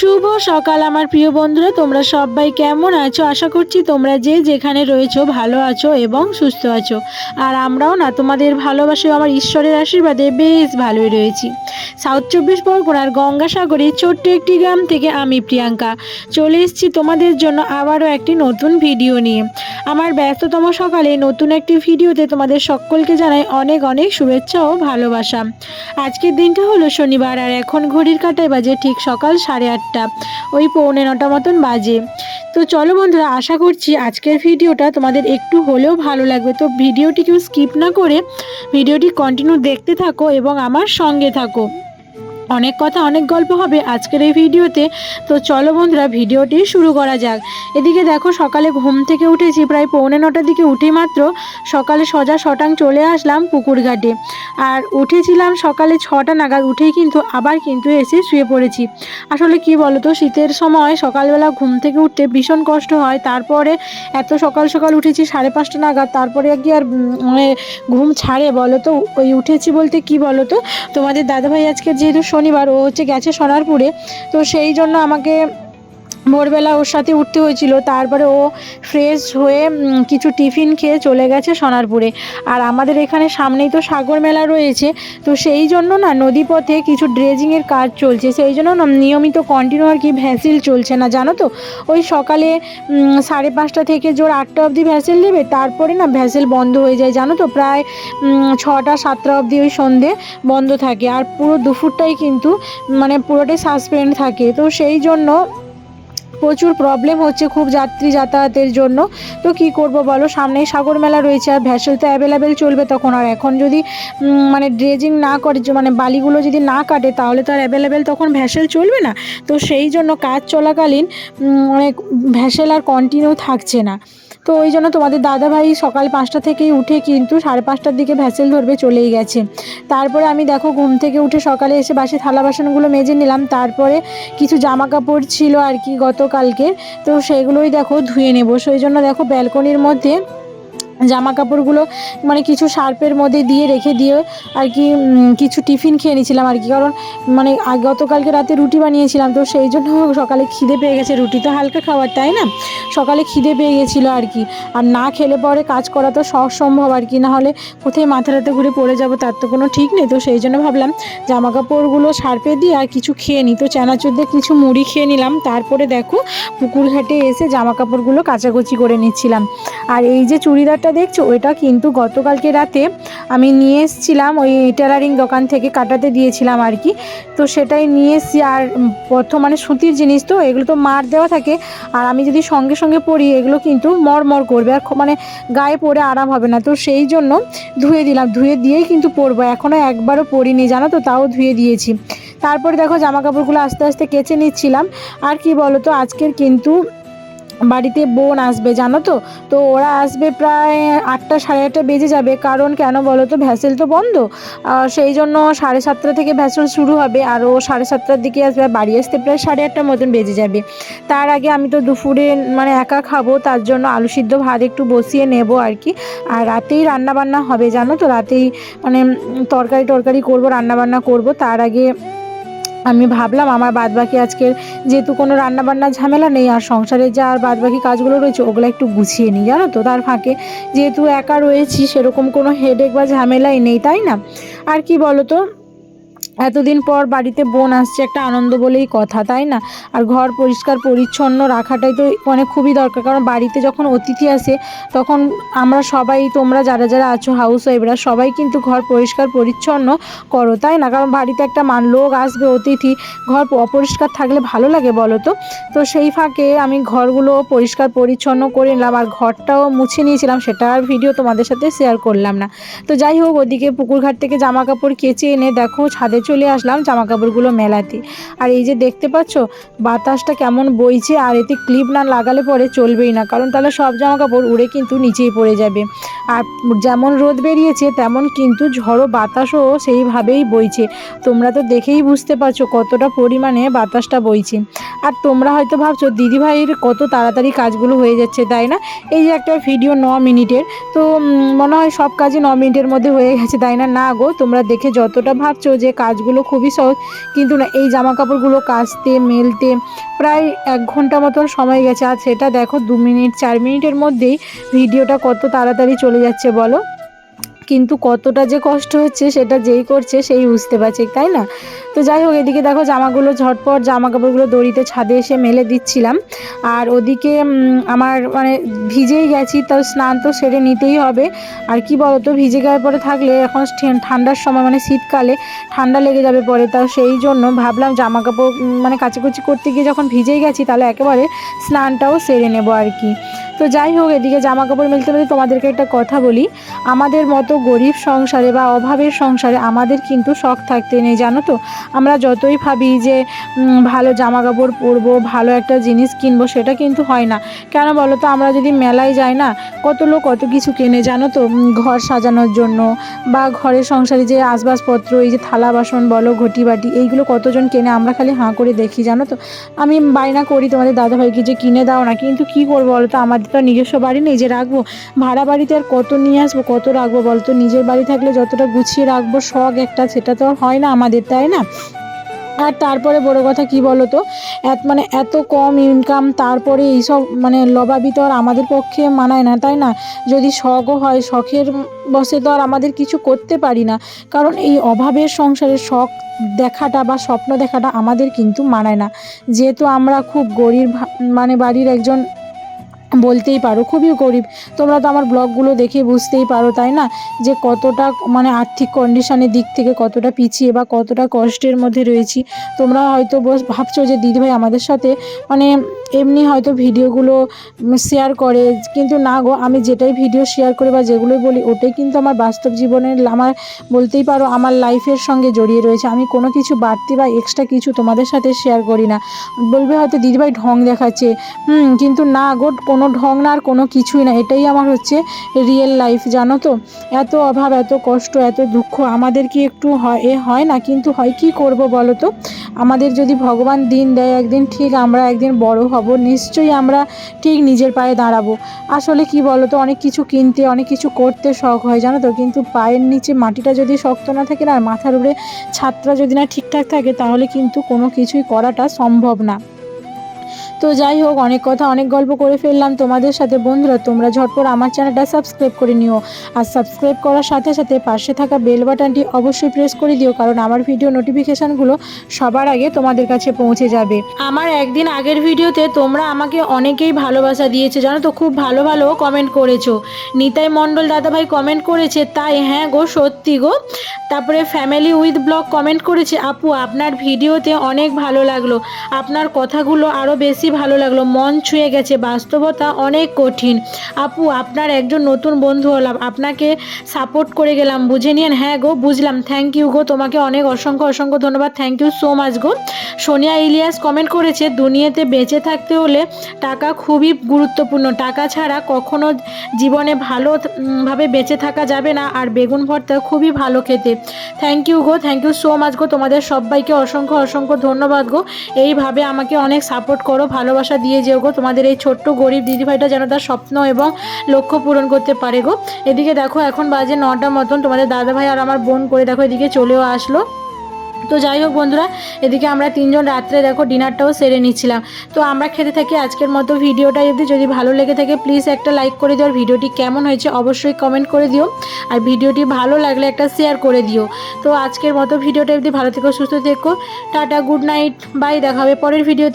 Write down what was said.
শুভ সকাল আমার প্রিয় বন্ধুরা, তোমরা সবাই কেমন আছো? আশা করছি তোমরা যে যেখানে রয়েছো ভালো আছো এবং সুস্থ আছো। আর আমরাও না, তোমাদের ভালোবাসে আমার ঈশ্বরের আশীর্বাদে বেশ ভালোই রয়েছি। সাউথ চব্বিশ পরগনার গঙ্গাসাগরের ছোট্ট একটি গ্রাম থেকে আমি প্রিয়াঙ্কা। চলে এসেছি তোমাদের জন্য আবারও একটি নতুন ভিডিও নিয়ে। আমার ব্যস্ততম সকালে নতুন একটি ভিডিওতে তোমাদের সকলকে জানাই অনেক অনেক শুভেচ্ছা ও ভালোবাসা। আজকের দিনটা হলো শনিবার আর এখন ঘড়ির কাটায় বাজে ঠিক সকাল সাড়ে ওই পৌনে নটা মতন বাজে। তো চলো বন্ধুরা, আশা করছি আজকের ভিডিওটা তোমাদের একটু হলেও ভালো লাগবে। তো ভিডিওটি কেউ স্কিপ না করে ভিডিওটি কন্টিনিউ দেখতে থাকো এবং আমার সঙ্গে থাকো। অনেক কথা, অনেক গল্প হবে আজকের এই ভিডিওতে। তো চলো বন্ধুরা, ভিডিওটি শুরু করা যাক। এদিকে দেখো, সকালে ঘুম থেকে উঠেছি, প্রায় পৌনে নটার দিকে উঠে মাত্র। সকালে সজা শটাং চলে আসলাম পুকুর ঘাটে। আর উঠেছিলাম সকালে ছটা নাগাদ, উঠেই কিন্তু আবার কিন্তু এসে শুয়ে পড়েছি। আসলে কি বলো তো শীতের সময় সকালবেলা ঘুম থেকে উঠতে ভীষণ কষ্ট হয়। তারপরে এত সকাল সকাল উঠেছি, সাড়ে পাঁচটা নাগাদ, তারপরে কি আর মানে ঘুম ছাড়ে বলো তো ওই উঠেছি বলতে কি বলো তো তোমাদের দাদাভাই আজকে যেহেতু শনিবার ও হচ্ছে গেছে সোনারপুরে তো সেই জন্য আমাকে ভোরবেলা ওর সাথে উঠতে হয়েছিল, তারপরে ও ফ্রেশ হয়ে কিছু টিফিন খেয়ে চলে গেছে সোনারপুরে। আর আমাদের এখানে সামনেই তো সাগর মেলা রয়েছে, তো সেই জন্য না নদীপথে কিছু ড্রেজিংয়ের কাজ চলছে। সেই জন্য না নিয়মিত কন্টিনিউ আর কি ভ্যাসেল চলছে না, জানো তো? ওই সকালে সাড়ে পাঁচটা থেকে জোর আটটা অবধি ভ্যাসেল দেবে তারপরে না ভ্যাসেল বন্ধ হয়ে যায়, জানো তো? প্রায় ছটা, সাতটা অবধি ওই সন্ধে বন্ধ থাকে। আর পুরো দুপুরটাই কিন্তু মানে পুরোটাই সাসপেন্ড থাকে। তো সেই জন্য প্রচুর প্রবলেম হচ্ছে খুব যাত্রী যাতায়াতের জন্য। তো কি করব বলো? সামনেই সাগর মেলা রয়েছে আর ভ্যাসেল তো অ্যাভেলেবেল চলবে তখন। আর এখন যদি মানে ড্রেজিং না করে মানে বালিগুলো যদি না কাটে, তাহলে তো আর অ্যাভেলেবেল তখন ভ্যাসেল চলবে না। তো সেই জন্য কাজ চলাকালীন অনেক ভ্যাসেল আর কন্টিনিউ থাকছে না। তো ওই জন্য তোমাদের দাদাভাই সকাল পাঁচটা থেকেই উঠে কিন্তু সাড়ে পাঁচটার দিকে ভ্যাসেল ধরবে চলেই গেছে। তারপরে আমি দেখো ঘুম থেকে উঠে সকালে এসে বাসে থালা বাসনগুলো মেজে নিলাম। তারপরে কিছু জামা কাপড় ছিল আর কি গতকালকে। তো সেগুলোই দেখো ধুয়ে নেব। সেই জন্য দেখো ব্যালকনির মধ্যে জামা কাপড়গুলো মানে কিছু শার্পের মধ্যে দিয়ে রেখে দিয়ে আর কি কিছু টিফিন খেয়ে নিয়েছিলাম আর কি। কারণ মানে গতকালকে রাতে রুটি বানিয়েছিলাম, তো সেই জন্য সকালে খিদে পেয়ে গেছে। রুটি তো হালকা খাবার তাই না? সকালে খিদে পেয়ে গেছিল আর কি। আর না খেলে পরে কাজ করা তো সম্ভব আর কি, না হলে কোথায় মাথা রাতে ঘুরে পড়ে যাব তার তো কোনো ঠিক নেই। তো সেই জন্য ভাবলাম জামা কাপড়গুলো শার্পে দিয়ে আর কিছু খেয়ে নিই তো চানাচুর দিয়ে কিছু মুড়ি খেয়ে নিলাম। তারপরে দেখো পুকুর ঘাটে এসে জামা কাপড়গুলো কাচাকুচি করে নিচ্ছিলাম। আর এই যে চুড়িদারটা দেখছ, ওইটা কিন্তু গতকালকে রাতে আমি নিয়ে এসেছিলাম, ওই টেলারিং দোকান থেকে কাটাতে দিয়েছিলাম আর কি। তো সেটাই নিয়ে এসেছি, আর প্রথম মানে সুতির জিনিস তো, এগুলো তো মার দেওয়া থাকে। আর আমি যদি সঙ্গে সঙ্গে পরি, এগুলো কিন্তু মরমর করবে, আর মানে গায়ে পরে আরাম হবে না। তো সেই জন্য ধুয়ে দিলাম, ধুয়ে দিয়েই কিন্তু পরবো। এখনও একবারও পরিনি, জানো তো, তাও ধুয়ে দিয়েছি। তারপরে দেখো জামা কাপড়গুলো আস্তে আস্তে কেচে নিচ্ছিলাম। আর কি বলো তো আজকের কিন্তু বাড়িতে বোন আসবে, জানো তো? তো ওরা আসবে প্রায় আটটা সাড়ে আটটা বেজে যাবে। কারণ কেন বলো তো? ভ্যাসেল তো বন্ধ। সেই জন্য সাড়ে সাতটা থেকে ভ্যাসেল শুরু হবে। আর ও সাড়ে সাতটার দিকে আসবে। বাড়ি আসতে প্রায় সাড়ে আটটার মতন বেজে যাবে। তার আগে আমি তো দুপুরে মানে একা খাব। তার জন্য আলু সিদ্ধ ভাত একটু বসিয়ে নেব আর কি। আর রাতেই রান্নাবান্না হবে, জানো তো? রাতেই মানে তরকারি টরকারি করব রান্না বান্না করব। তার আগে আমি ভাবলাম আমার বাদ বাকি আজকের যেহেতু কোনো রান্নাবান্না ঝামেলা নেই আর সংসারের যা আর বাদ বাকি কাজগুলো রয়েছে, ওগুলো একটু গুছিয়ে নিই, জানো তো? তার ফাঁকে যেহেতু একা রয়েছি, সেরকম কোনো হেডেক বা ঝামেলাই নেই, তাই না? আর কি বলো তো এতদিন পর বাড়িতে বোন আসছে, একটা আনন্দ বলেই কথা, তাই না? আর ঘর পরিষ্কার, পরিচ্ছন্ন রাখাটাই তো মানে খুবই দরকার, কারণ বাড়িতে যখন অতিথি আসে, তখন আমরা সবাই, তোমরা যারা যারা আছো হাউস ওয়াইফরা সবাই কিন্তু ঘর পরিষ্কার, পরিচ্ছন্ন করো, তাই না? কারণ বাড়িতে একটা মান লোক আসবে, অতিথি, ঘর অপরিষ্কার থাকলে ভালো লাগে, বলো তো? তো সেই ফাঁকে আমি ঘরগুলো পরিষ্কার, পরিচ্ছন্ন করে নিলাম, আর ঘরটাও মুছে নিয়েছিলাম, সেটা আর ভিডিও তোমাদের সাথে শেয়ার করলাম না। তো যাই হোক, ওদিকে পুকুরঘাট থেকে জামা কাপড় কেচে এনে, দেখো ছাদে চলে আসলাম জামা কাপড়গুলো মেলাতে। আর এই যে দেখতে পাচ্ছ, বাতাসটা কেমন বইছে, আর এতে ক্লিপ না লাগালে পরে চলবেই না, কারণ তাহলে সব জামা কাপড় উড়ে কিন্তু নিচেই পড়ে যাবে। আর যেমন রোদ বেরিয়েছে, তেমন কিন্তু ঝড়ো বাতাসও সেইভাবেই বইছে। তোমরা তো দেখেই বুঝতে পারছ কতটা পরিমাণে বাতাসটা বইছে। আর তোমরা হয়তো ভাবছ, দিদিভাইয়ের কত তাড়াতাড়ি কাজগুলো হয়ে যাচ্ছে, তাই না? এই যে একটা ভিডিও ন মিনিটের, তো মনে হয় সব কাজই ন মিনিটের মধ্যে হয়ে গেছে, তাই না? না গো, তোমরা দেখে যতটা ভাবছ যে কাজ কাজগুলো খুবই সহজ। কিন্তু না, এই জামা কাপড়গুলো কাচতে, মেলতে প্রায় এক ঘণ্টা মতন সময় গেছে। আর সেটা দেখো, দু মিনিট, চার মিনিটের মধ্যেই ভিডিওটা কত তাড়াতাড়ি চলে যাচ্ছে বলো? কিন্তু কতটা যে কষ্ট হচ্ছে সেটা যেই করছে সেই বুঝতে পারছে, তাই না? তো যাই হোক, এদিকে দেখো জামাগুলো ঝটপট জামা কাপড়গুলো দড়িতে ছাদে এসে মেলে দিচ্ছিলাম। আর ওদিকে আমার মানে ভিজেই গেছি তাও স্নান তো সেরে নিতেই হবে। আর কি বলতো, ভিজে গায়ে পরে থাকলে এখন ঠান্ডার সময় মানে শীতকালে ঠান্ডা লেগে যাবে পরে। তাও সেই জন্য ভাবলাম জামা কাপড় মানে কাচাকুচি করতে গিয়ে যখন ভিজেই গেছি তাহলে একেবারে স্নানটাও সেরে নেব আর কি। তো যাই হোক, এদিকে জামা কাপড় মেলতে মেলতে তোমাদেরকে একটা কথা বলি। আমাদের মতো গরিব সংসারে বা অভাবের সংসারে আমাদের কিন্তু শখ থাকতে নেই, জানো তো? আমরা যতই ভাবি যে ভালো জামা কাপড় পরবো, ভালো একটা জিনিস কিনবো, সেটা কিন্তু হয় না। কেন বলো তো, আমরা যদি মেলায় যাই না, কত লোক কত কিছু কেনে, জানো তো? ঘর সাজানোর জন্য বা ঘরের সংসারে যে আসবাবপত্র, এই যে থালা বাসন বলো, ঘটি বাটি, এইগুলো কতজন কেনে, আমরা খালি হাঁ করে দেখি, জানো তো? আমি বায়না করি তোমাদের দাদাভাইকে যে, কিনে দাও না, কিন্তু কি করব বলো তো? আমাদের তো নিজস্ব বাড়ি নেই, যে রাখব? ভাড়া বাড়িতে আর কত নিয়ে আসব, কত রাখব বলো তো নিজের বাড়ি থাকলে যতটা গুছিয়ে রাখব, শখ একটা, সেটা তো হয় না আমাদের, তাই না? আর তারপরে বড় কথা কি বলো তো এত মানে এত কম ইনকাম তারপরে এইসব মানে লবাবি তো আর আমাদের পক্ষে মানায় না, তাই না? যদি শখও হয়, শখের বসে তো আর আমাদের কিছু করতে পারি না। কারণ এই অভাবের সংসারে শখ দেখাটা বা স্বপ্ন দেখাটা আমাদের কিন্তু মানায় না। যেহেতু আমরা খুব গরিব মানে বাড়ির একজন বলতেই পারো, খুবই গরিব। তোমরা তো আমার ব্লগগুলো দেখে বুঝতেই পারো, তাই না? যে কতটা মানে আর্থিক কন্ডিশনের দিক থেকে কতটা পিছিয়ে বা কতটা কষ্টের মধ্যে রয়েছি। তোমরা হয়তো ভাবছ যে দিদিভাই আমাদের সাথে মানে এমনি হয়তো ভিডিওগুলো শেয়ার করে, কিন্তু না গো, আমি যেটাই ভিডিও শেয়ার করি বা যেগুলোই বলি, ওটাই কিন্তু আমার বাস্তব জীবনের আমার বলতেই পারো আমার লাইফের সঙ্গে জড়িয়ে রয়েছে। আমি কোনো কিছু বাড়তি বা এক্সট্রা কিছু তোমাদের সাথে শেয়ার করি না। বলবে হয়তো দিদিভাই ঢং দেখাচ্ছে। হুম, কিন্তু না গো কোনো ঢং না আর কোনো কিছুই না, এটাই আমার হচ্ছে রিয়েল লাইফ জানো তো? এত অভাব, এত কষ্ট, এত দুঃখ, আমাদের কি একটু হয়, এ হয় না? কিন্তু হয় কি করব বলো তো? আমাদের যদি ভগবান দিন দেয়, একদিন ঠিক আমরা একদিন বড় হব, নিশ্চয়ই আমরা ঠিক নিজের পায়ে দাঁড়াবো। আসলে কি বলো তো, অনেক কিছু কিনতে, অনেক কিছু করতে শখ হয়, জানো তো? কিন্তু পায়ের নিচে মাটিটা যদি শক্ত না থাকে না, আর মাথার উপরে ছাদটা যদি না ঠিকঠাক থাকে, তাহলে কিন্তু কোনো কিছুই করাটা সম্ভব না। তো যাই হোক, অনেক কথা, অনেক গল্প করে ফেললাম তোমাদের সাথে। বন্ধুরা, তোমরা ঝটপট আমার চ্যানেলটা সাবস্ক্রাইব করে নিও। আর সাবস্ক্রাইব করার সাথে সাথে পাশে থাকা বেল বাটনটি অবশ্যই প্রেস করে দিও, কারণ আমার ভিডিও নোটিফিকেশানগুলো সবার আগে তোমাদের কাছে পৌঁছে যাবে। আমার একদিন আগের ভিডিওতে তোমরা আমাকে অনেকেই ভালোবাসা দিয়েছে, জানো তো? খুব ভালো ভালো কমেন্ট করেছ। নিতাই মণ্ডল দাদাভাই কমেন্ট করেছে, তাই হ্যাঁ গো, সত্যি গো? তারপরে ফ্যামিলি উইথ ব্লগ কমেন্ট করেছে, আপু, আপনার ভিডিওতে অনেক ভালো লাগল। আপনার কথাগুলো আরও বেশি ভালো লাগল। মন ছুঁয়ে গেছে। বাস্তবতা অনেক কঠিন। আপু আপনার একজন নতুন বন্ধু হলাম। আপনাকে সাপোর্ট করে গেলাম। বুঝে নিন হ্যাঁ গো বুঝলাম। থ্যাংক ইউ গো। তোমাকে অনেক অসংখ্য অসংখ্য ধন্যবাদ। থ্যাংক ইউ সো মাচ গো। সোনিয়া ইলিয়াস কমেন্ট করেছে দুনিয়াতে বেঁচে থাকতে হলে টাকা খুবই গুরুত্বপূর্ণ। টাকা ছাড়া কখনো জীবনে ভালো উম, ভাবে বেঁচে থাকা যাবে না। আর বেগুন ভর্তা খুবই ভালো খেতে। থ্যাংক ইউ গো থ্যাংক ইউ সো মাচ গো। তোমাদের সবাইকে অসংখ্য অসংখ্য ধন্যবাদ গো। এইভাবে আমাকে অনেক সাপোর্ট করো ভালোবাসা দিয়ে যেও গো। তোমাদের এই ছোট্ট গরিব দিদিভাইটা যেন তার স্বপ্ন এবং লক্ষ্য পূরণ করতে পারে গো। এদিকে দেখো, এখন বাজে নটা মতন। তোমাদের দাদাভাই আর আমার বোন করে দেখো, এদিকে চলেও আসলো। তো যাই হোক বন্ধুরা, এদিকে আমরা তিনজন রাত্রে দেখো ডিনারটাও সেরে নিচ্ছিলাম। তো আমরা খেতে থাকি আজকের মতো ভিডিওটা যদি যদি ভালো লেগে থাকে প্লিজ একটা লাইক করে দিও। আর ভিডিওটি কেমন হয়েছে অবশ্যই কমেন্ট করে দিও। আর ভিডিওটি ভালো লাগলে একটা শেয়ার করে দিও। তো আজকের মতো ভিডিওটা যদি ভালো থেকো, সুস্থ থেকো। টাটা গুড নাইট বাই দেখা হবে পরের ভিডিও